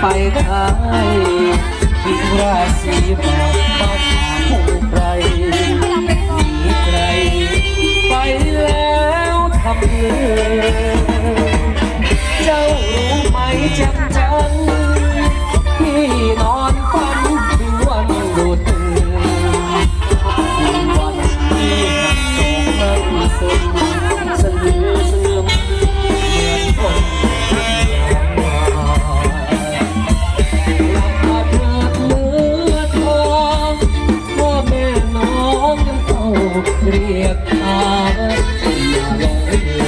ไปได้คิดว่าศีแบบต้องหา เรียกหาอย่าลอย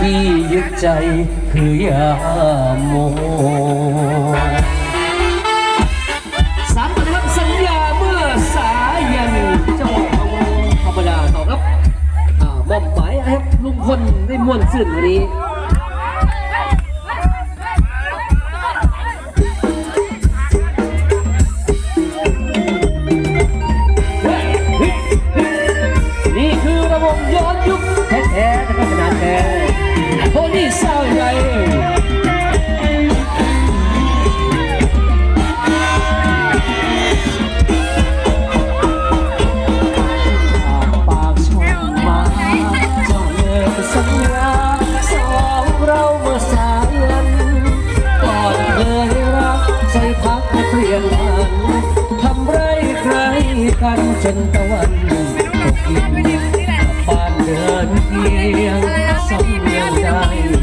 ที่ยึดใจคือยาโม ทปากชมมาเจ้าเลิกสัญญาสองเราเมื่อสายันกอนเคยรักใจพักเปลี่ยนันทำไรใครกันจนตะวันตกดิน 人间，生 yên?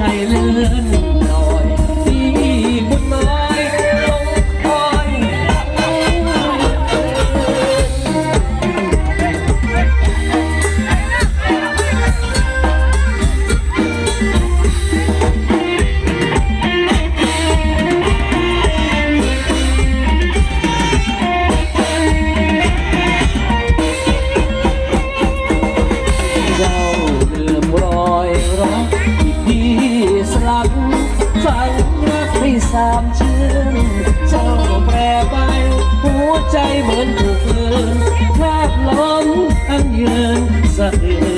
ใจเลื่อน สามชื่นเจ้าแปรไป หัวใจเหมือนถูกคลืนแทบล้มทั้งยืนสะอื้น